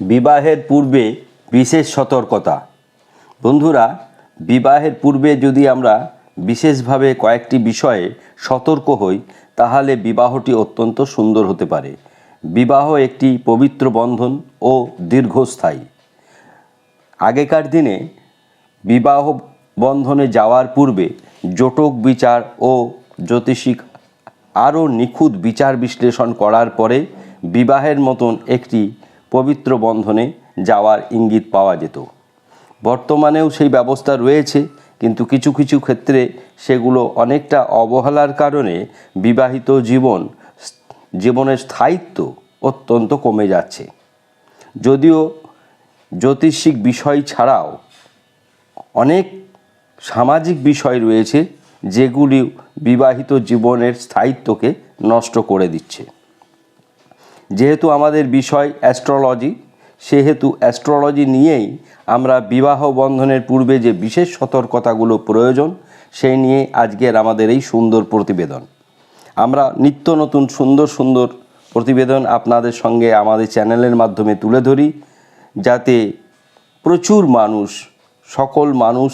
বিবাহের পূর্বে বিশেষ সতর্কতা। বন্ধুরা, বিবাহের পূর্বে যদি আমরা বিশেষভাবে কয়েকটি বিষয়ে সতর্ক হই, তাহলে বিবাহটি অত্যন্ত সুন্দর হতে পারে। বিবাহ একটি পবিত্র বন্ধন ও দীর্ঘস্থায়ী। আগেকার দিনে বিবাহ বন্ধনে যাওয়ার পূর্বে জটক বিচার ও জ্যোতিষিক আরও নিখুঁত বিচার বিশ্লেষণ করার পরে বিবাহের মতন একটি পবিত্র বন্ধনে যাওয়ার ইঙ্গিত পাওয়া যেত। বর্তমানেও সেই ব্যবস্থা রয়েছে, কিন্তু কিছু কিছু ক্ষেত্রে সেগুলো অনেকটা অবহেলার কারণে বিবাহিত জীবন জীবনের স্থায়িত্ব অত্যন্ত কমে যাচ্ছে। যদিও জ্যোতিষিক বিষয় ছাড়াও অনেক সামাজিক বিষয় রয়েছে, যেগুলি বিবাহিত জীবনের স্থায়িত্বকে নষ্ট করে দিচ্ছে। যেহেতু আমাদের বিষয় অ্যাস্ট্রোলজি, সেহেতু অ্যাস্ট্রোলজি নিয়েই আমরা বিবাহ বন্ধনের পূর্বে যে বিশেষ সতর্কতাগুলো প্রয়োজন, সেই নিয়ে আজকের আমাদের এই সুন্দর প্রতিবেদন। আমরা নিত্য নতুন সুন্দর সুন্দর প্রতিবেদন আপনাদের সঙ্গে আমাদের চ্যানেলের মাধ্যমে তুলে ধরি, যাতে প্রচুর মানুষ, সকল মানুষ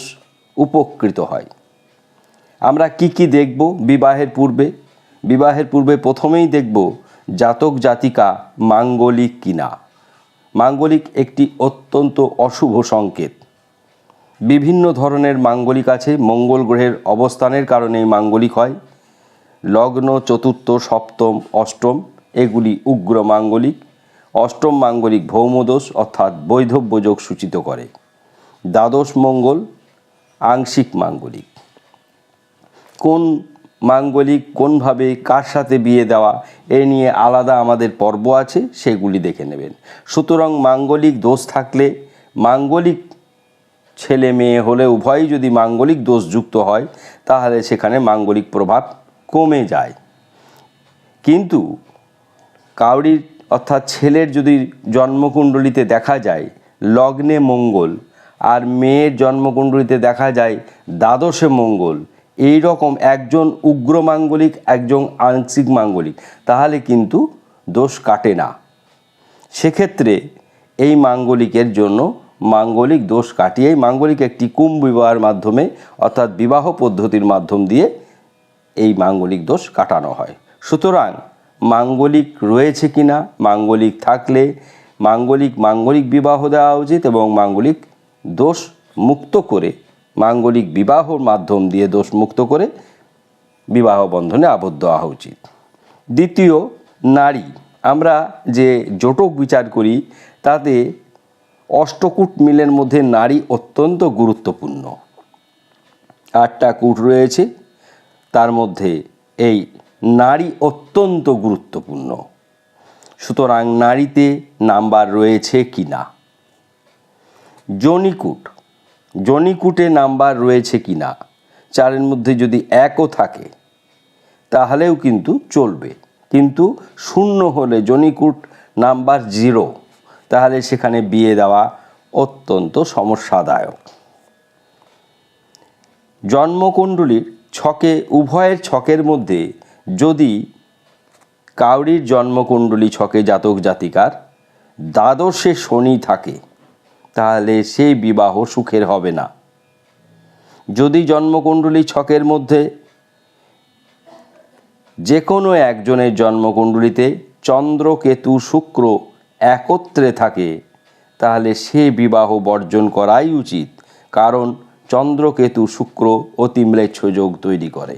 উপকৃত হয়। আমরা কি কি দেখব বিবাহের পূর্বে? বিবাহের পূর্বে প্রথমেই দেখব জাতক জাতিকা মাঙ্গলিক কিনা? মাঙ্গলিক একটি অত্যন্ত অশুভ সংকেত। বিভিন্ন ধরনের মাঙ্গলিক আছে, মঙ্গল গ্রহের অবস্থানের কারণে মাঙ্গলিক হয়। লগ্ন, চতুর্থ, সপ্তম, অষ্টম, এগুলি উগ্র মাঙ্গলিক। অষ্টম মাঙ্গলিক ভৌমদোষ, অর্থাৎ বৈধব্য যোগ সূচিত করে। দ্বাদশ মঙ্গল, আংশিক মাঙ্গলিক। কোন মাঙ্গলিক কোনভাবে কার সাথে বিয়ে দেওয়া, এ নিয়ে আলাদা আমাদের পর্ব আছে, সেগুলি দেখে নেবেন। সুতরাং মাঙ্গলিক দোষ থাকলে মাঙ্গলিক ছেলে মেয়ে হলে উভয়ই যদি মাঙ্গলিক দোষ যুক্ত হয়, তাহলে সেখানে মাঙ্গলিক প্রভাব কমে যায়। কিন্তু কাউরির অর্থাৎ ছেলের যদি জন্মকুণ্ডলিতে দেখা যায়, লগ্নে মঙ্গল, আর মেয়ের জন্মকুণ্ডলিতে দেখা যায় দ্বাদশে মঙ্গল এই রকম একজন উগ্র মাঙ্গলিক, একজন আংশিক মাঙ্গলিক, তাহলে কিন্তু দোষ কাটে না। সেক্ষেত্রে এই মাঙ্গলিকের জন্য মাঙ্গলিক দোষ কাটিয়েই মাঙ্গলিক একটি কুম বিবাহের মাধ্যমে অর্থাৎ বিবাহ পদ্ধতির মাধ্যম দিয়ে এই মাঙ্গলিক দোষ কাটানো হয়। সুতরাং মাঙ্গলিক রয়েছে কি না মাঙ্গলিক থাকলে মাঙ্গলিক মাঙ্গলিক বিবাহ দেওয়া উচিত এবং মাঙ্গলিক দোষ মুক্ত করে মাঙ্গলিক বিবাহর মাধ্যম দিয়ে দোষ মুক্ত করে বিবাহ বন্ধনে আবদ্ধ হওয়া উচিত। দ্বিতীয়, নারী। আমরা যে জটক বিচার করি, তাতে অষ্টকূট মিলের মধ্যে নারী অত্যন্ত গুরুত্বপূর্ণ। আটটা কূট রয়েছে, তার মধ্যে এই নারী অত্যন্ত গুরুত্বপূর্ণ। সুতরাং নারীতে নাম্বার রয়েছে কি না জনিকুট জনিকুটে নাম্বার রয়েছে কি না? চারের মধ্যে যদি একও থাকে, তাহলেও কিন্তু চলবে। কিন্তু শূন্য হলে জনিকুট নাম্বার জিরো, তাহলে সেখানে বিয়ে দেওয়া অত্যন্ত সমস্যাদায়ক। জন্মকুণ্ডলীর ছকে, উভয়ের ছকের মধ্যে যদি কাউরির জন্মকুণ্ডলী ছকে জাতক জাতিকার, দ্বাদশে শনি থাকে তাহলে সেই বিবাহ সুখের হবে না। যদি জন্মকুণ্ডলী ছকের মধ্যে যে কোনো একজনের জন্মকুণ্ডলিতে চন্দ্র, কেতু, শুক্র একত্রে থাকে, তাহলে সে বিবাহ বর্জন করাই উচিত। কারণ চন্দ্রকেতু শুক্র অতি ম্লেচ্ছ যোগ তৈরি করে।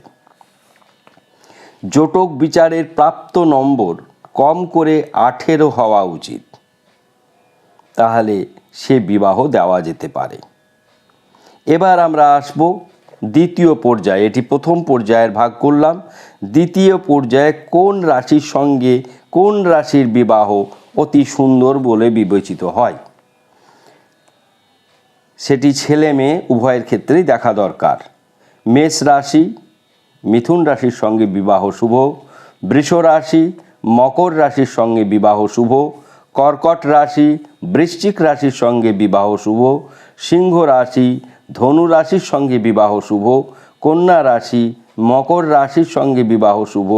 জোটক বিচারের প্রাপ্ত নম্বর কম করে আঠেরো হওয়া উচিত। তাহলে সে বিবাহ দেওয়া যেতে পারে। এবার আমরা আসব দ্বিতীয় পর্যায়ে। এটি প্রথম পর্যায়ের ভাগ করলাম। দ্বিতীয় পর্যায়ে কোন রাশির সঙ্গে কোন রাশির বিবাহ অতি সুন্দর বলে বিবেচিত হয়? সেটি ছেলে মেয়ে, উভয়ের ক্ষেত্রেই দেখা দরকার। মেষ রাশি, মিথুন রাশির সঙ্গে বিবাহ শুভ। বৃষ রাশি, মকর রাশির সঙ্গে বিবাহ শুভ। কর্কট রাশি, বৃশ্চিক রাশির সঙ্গে বিবাহ শুভ, সিংহ রাশি, ধনু রাশির সঙ্গে বিবাহ শুভ, কন্যা রাশি, মকর রাশির সঙ্গে বিবাহ শুভ,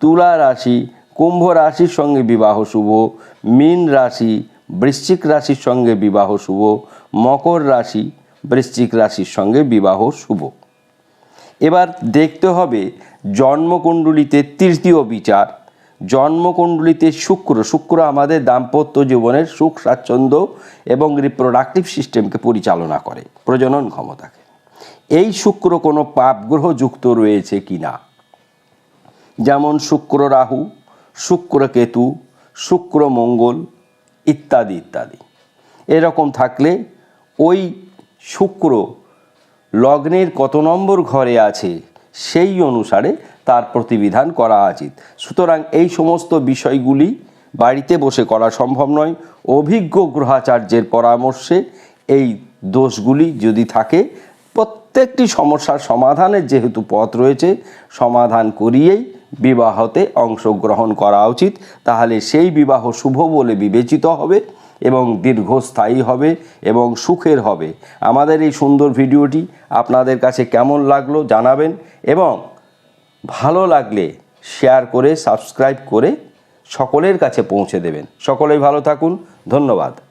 তুলা রাশি, কুম্ভ রাশির সঙ্গে বিবাহ শুভ, মীন রাশি, বৃশ্চিক রাশির সঙ্গে বিবাহ শুভ, মকর রাশি, বৃশ্চিক রাশির সঙ্গে বিবাহ শুভ। এবার দেখতে হবে জন্মকুণ্ডলিতে তৃতীয় বিচার। জন্মকুণ্ডলিতে শুক্র শুক্র আমাদের দাম্পত্য জীবনের সুখ, স্বাচ্ছন্দ্য এবং রিপ্রোডাক্টিভ সিস্টেমকে পরিচালনা করে, প্রজনন ক্ষমতাকে। এই শুক্র কোনো পাপগ্রহ যুক্ত রয়েছে কি না? যেমন শুক্র রাহু, শুক্র কেতু, শুক্র মঙ্গল ইত্যাদি ইত্যাদি। এরকম থাকলে ওই শুক্র লগ্নের কত নম্বর ঘরে আছে সেই অনুসারে তার প্রতিবিধান করা উচিত। সুতরাং এই সমস্ত বিষয়গুলি বাড়িতে বসে করা সম্ভব নয়। অভিজ্ঞ গ্রহাচার্যের পরামর্শে এই দোষগুলি যদি থাকে, প্রত্যেকটি সমস্যার সমাধানের যেহেতু পথ রয়েছে, সমাধান করিয়েই বিবাহতে অংশগ্রহণ করা উচিত। তাহলে সেই বিবাহ শুভ বলে বিবেচিত হবে। এবং দীর্ঘস্থায়ী হবে এবং সুখের হবে। আমাদের এই সুন্দর ভিডিওটি আপনাদের কাছে কেমন লাগল জানাবেন এবং ভালো লাগলে শেয়ার করে, সাবস্ক্রাইব করে সকলের কাছে পৌঁছে দেবেন। সকলেই ভালো থাকুন। ধন্যবাদ।